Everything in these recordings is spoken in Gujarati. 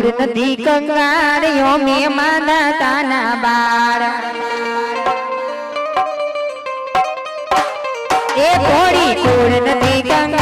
દૂર નથી કંગાળ્યો મે માના તાના બાર એ ભોળી દૂર નથી કંગાળ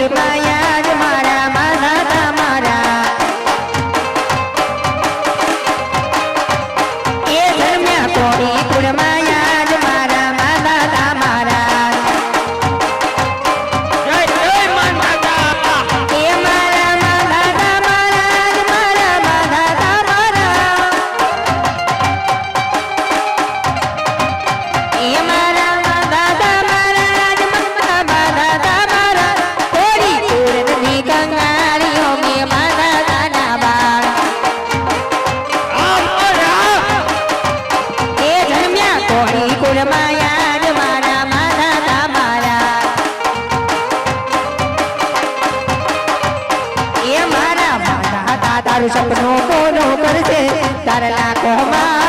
everybody. તારું સપનું પૂરું કરશે? તારા લાખો માં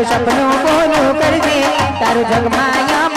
તારું સપનું પૂરું કરજે તારું જગમાયા